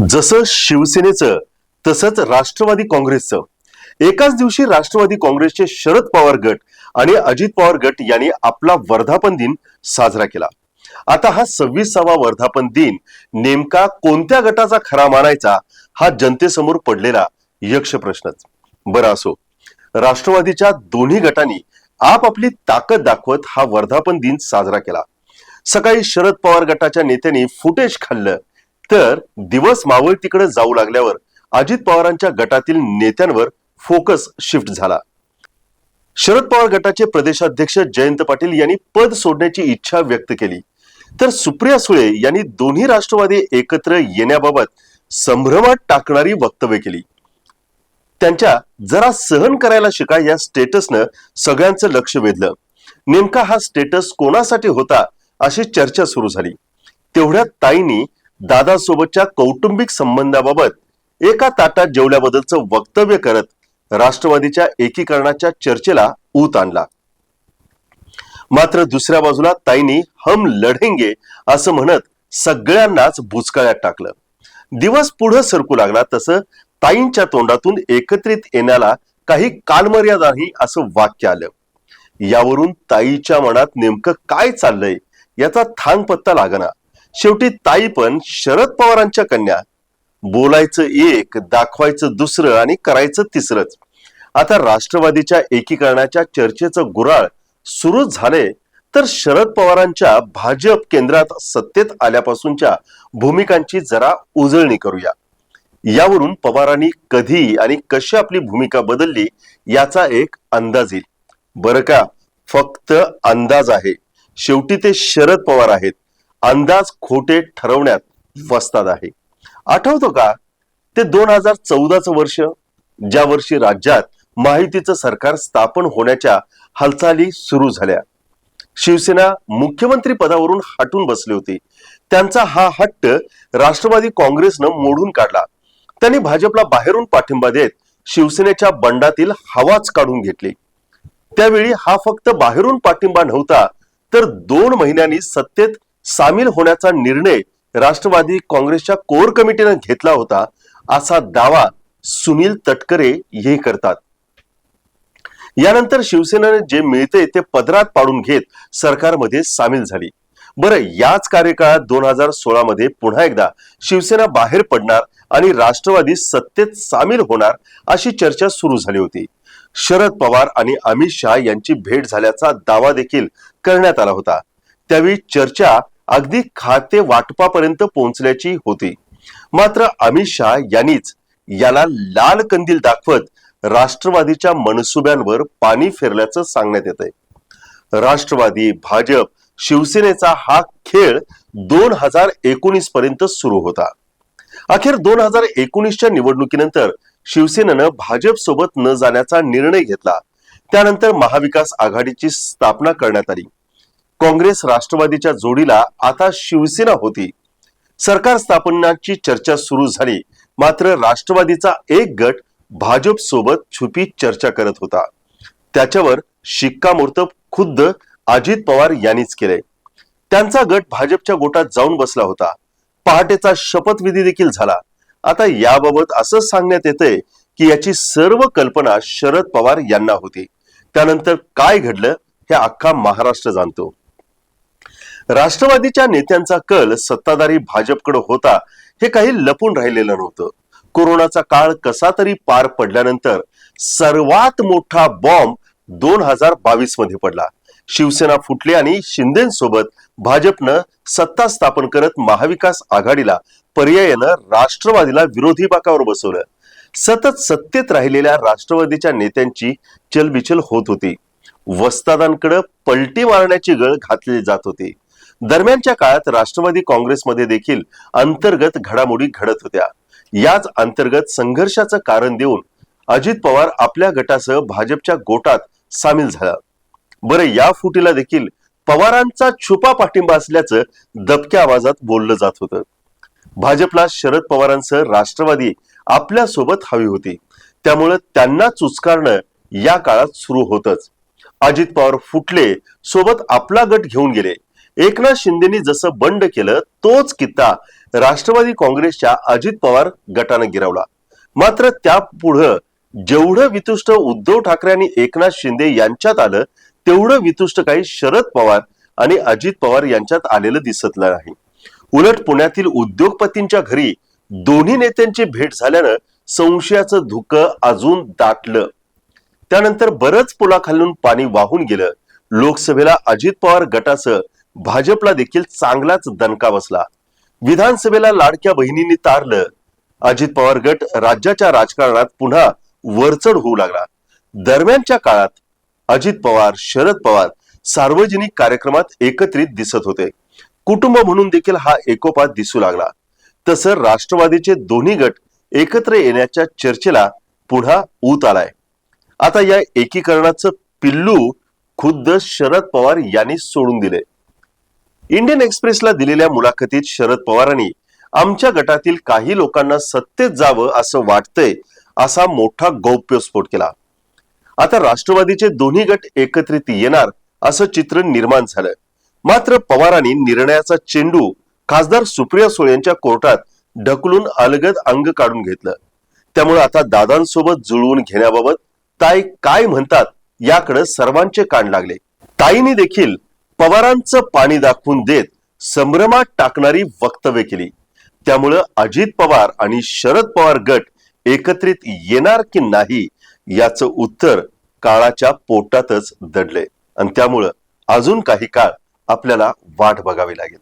जसं शिवसेनेचं तसंच राष्ट्रवादी काँग्रेसचं. एकाच दिवशी राष्ट्रवादी काँग्रेसचे शरद पवार गट आणि अजित पवार गट यांनी आपला वर्धापन दिन साजरा केला. आता हा सव्वीसावा वर्धापन दिन नेमका कोणत्या गटाचा खरा मानायचा हा जनतेसमोर पडलेला यक्ष प्रश्नच. बरं असो राष्ट्रवादीच्या दोन्ही गटांनी आपापली ताकद दाखवत हा वर्धापन दिन साजरा केला. सकाळी शरद पवार गटाच्या नेत्यांनी फुटेज खाल्लं तर दिवस मावळ तिकडे जाऊ लागल्यावर अजित पवारांच्या गटातील नेत्यांवर फोकस शिफ्ट झाला. शरद पवार गटाचे प्रदेशाध्यक्ष जयंत पाटील यांनी पद सोडण्याची इच्छा व्यक्त केली. तर सुप्रिया सुळे यांनी दोन्ही राष्ट्रवादी एकत्र येण्याबाबत संभ्रमात टाकणारी वक्तव्य केली. त्यांच्या जरा सहन करायला शिका या स्टेटसनं सगळ्यांचं लक्ष वेधलं. नेमका हा स्टेटस कोणासाठी होता अशी चर्चा सुरू झाली. तेवढ्यात ताईंनी दादासोबतच्या कौटुंबिक संबंधाबाबत एका ताटात जेवल्याबद्दलचं वक्तव्य करत राष्ट्रवादीच्या एकीकरणाच्या चर्चेला ऊत आणला. मात्र दुसऱ्या बाजूला ताईंनी हम लढेंगे असं म्हणत सगळ्यांनाच भुचकळ्यात टाकलं. दिवस पुढे सरकू लागला तसं ताईंच्या तोंडातून एकत्रित येण्याला काही कालमर्यादा नाही असं वाक्य आलं. यावरून ताईच्या मनात नेमकं काय चाललंय याचा थांग पत्ता लागना. शेवटी ताई पण शरद पवारांच्या कन्या. बोलायचं एक दाखवायचं दुसरं आणि करायचं तिसरंच. आता राष्ट्रवादीच्या एकीकरणाच्या चर्चेचं गुराळ सुरू झाले तर शरद पवारांच्या भाजप केंद्रात सत्तेत आल्यापासूनच्या भूमिकांची जरा उजळणी करूया. यावरून पवारांनी कधी आणि कशी आपली भूमिका बदलली याचा एक अंदाज येईल. बरं का? फक्त अंदाज आहे. शेवटी ते शरद पवार आहेत. अंदाज खोटे ठरवण्यात फसतात आहे. आठवतो का? ते दोन हजार चौदाचं वर्ष ज्या वर्षी राज्यात माहितीचं सरकार स्थापन होण्याच्या हालचाली सुरू झाल्या. शिवसेना मुख्यमंत्री पदावरून हटून बसली होती. त्यांचा हा हट्ट राष्ट्रवादी काँग्रेसनं मोडून काढला. त्यांनी भाजपला बाहेरून पाठिंबा देत शिवसेनेच्या बंडातील हवाच काढून घेतली. त्यावेळी हा फक्त बाहेरून पाठिंबा नव्हता तर दोन महिन्यांनी सत्तेत सामील होण्याचा निर्णय राष्ट्रवादी काँग्रेसच्या कोर कमिटीनं घेतला होता असा दावा सुनील तटकरे हे करतात. यानंतर शिवसेनेने जे मिळते ते पदरात पाडून घेत सरकारमध्ये सामील झाली. बरं याच कार्यकाळात दोन हजार सोळा मध्ये पुन्हा एकदा शिवसेना बाहेर पडणार आणि राष्ट्रवादी सत्तेत सामील होणार अशी चर्चा सुरू झाली होती. शरद पवार आणि अमित शहा यांची भेट झाल्याचा दावा देखील करण्यात आला होता. त्यावेळी चर्चा अगदी खाते वाटपापर्यंत पोहोचल्याची होती. मात्र अमित शहा यांनीच याला लाल कंदील दाखवत राष्ट्रवादीच्या मनसुब्यांवर पाणी फिरल्याचं सांगण्यात येत आहे राष्ट्रवादी भाजप शिवसेनेचा हा खेळ दोन हजार एकोणीस पर्यंत सुरू होता. अखेर दोन हजार एकोणीसच्या निवडणुकीनंतर शिवसेनेनं भाजप सोबत न जाण्याचा निर्णय घेतला. त्यानंतर महाविकास आघाडीची स्थापना करण्यात आली. काँग्रेस राष्ट्रवादीच्या जोडीला आता शिवसेना होती. सरकार स्थापनाची चर्चा सुरू झाली. मात्र राष्ट्रवादीचा एक गट भाजप सोबत छुपी चर्चा करत होता. त्याच्यावर शिक्कामोर्तब खुद्द अजित पवार यांनीच केले. त्यांचा गट भाजपच्या गोटात जाऊन बसला होता. पहाटेचा शपथविधी देखील झाला. आता याबाबत असं सांगण्यात येतंय की याची सर्व कल्पना शरद पवार यांना होती. त्यानंतर काय घडलं हे अख्खा महाराष्ट्र जाणतो. राष्ट्रवादीच्या नेत्यांचा कल सत्ताधारी भाजपकडे होता हे काही लपून राहिलेलं नव्हतं. कोरोनाचा काळ कसा तरी पार पडल्यानंतर सर्वात मोठा बॉम्ब दोन हजार बावीसमध्ये पडला. शिवसेना फुटली आणि शिंदेसोबत भाजपनं सत्ता स्थापन करत महाविकास आघाडीला पर्यायानं राष्ट्रवादीला विरोधी बाकावर बसवलं. सतत सत्तेत राहिलेल्या राष्ट्रवादीच्या नेत्यांची चलबिचल होत होती. वस्तादांकडे पलटी मारण्याची गळ घातली जात होती. दरम्यानच्या काळात राष्ट्रवादी काँग्रेसमध्ये देखील अंतर्गत घडामोडी घडत होत्या. याच अंतर्गत संघर्षाचं कारण देऊन अजित पवार आपल्या गटासह भाजपच्या गोटात सामील झाला. बरं या फुटीला देखील पवारांचा छुपा पाठिंबा असल्याचं दबक्या आवाजात बोललं जात होतं. भाजपला शरद पवारांसह राष्ट्रवादी आपल्यासोबत हवी होती. त्यामुळे त्यांना चुचकारणं या काळात सुरू होतच. अजित पवार फुटले सोबत आपला गट घेऊन गेले. एकनाथ शिंदेनी जसं बंड केलं तोच कित्ता राष्ट्रवादी काँग्रेसच्या अजित पवार गटानं गिरवला. मात्र त्यापुढं जेवढं वितुष्ट उद्धव ठाकरे आणि एकनाथ शिंदे यांच्यात आलं तेवढं वितुष्ट काही शरद पवार आणि अजित पवार यांच्यात आलेलं दिसत नाही. उलट पुण्यातील उद्योगपतींच्या घरी दोन्ही नेत्यांची भेट झाल्यानं संशयाचं धुकं अजून दाटलं. त्यानंतर बरंच पुलाखालून पाणी वाहून गेलं. लोकसभेला अजित पवार गटाचं भाजपला देखील चांगलाच दणका बसला. विधानसभेला लाडक्या बहिणींनी तारलं. अजित पवार गट राज्याच्या राजकारणात पुन्हा वरचढ होऊ लागला. दरम्यानच्या काळात अजित पवार शरद पवार सार्वजनिक कार्यक्रमात एकत्रित दिसत होते. कुटुंब म्हणून देखील हा एकोपा दिसू लागला. तसं राष्ट्रवादीचे दोन्ही गट एकत्र येण्याच्या चर्चेला पुन्हा ऊत आलाय. आता या एकीकरणाचं पिल्लू खुद्द शरद पवार यांनी सोडून दिले. इंडियन एक्सप्रेसला दिलेल्या मुलाखतीत शरद पवारांनी आमच्या गटातील काही लोकांना सत्तेत जावं असं वाटतंय असा मोठा गौप्यस्फोट केला. आता राष्ट्रवादीचे दोन्ही गट एकत्रित येणार असं चित्र निर्माण झालं मात्र पवारांनी निर्णयाचा चेंडू खासदार सुप्रिया सुळे यांच्या कोर्टात ढकलून अलगद अंग काढून घेतलं. त्यामुळे आता दादांसोबत जुळवून घेण्याबाबत ताई काय म्हणतात याकडे सर्वांचे कान लागले. ताईंनी देखील पवारांचं पाणी दाखवून देत संभ्रमात टाकणारी वक्तव्य केली. त्यामुळं अजित पवार आणि शरद पवार गट एकत्रित येणार की नाही याचं उत्तर काळाच्या पोटातच दडले आणि त्यामुळं अजून काही काळ आपल्याला वाट बघावी लागेल.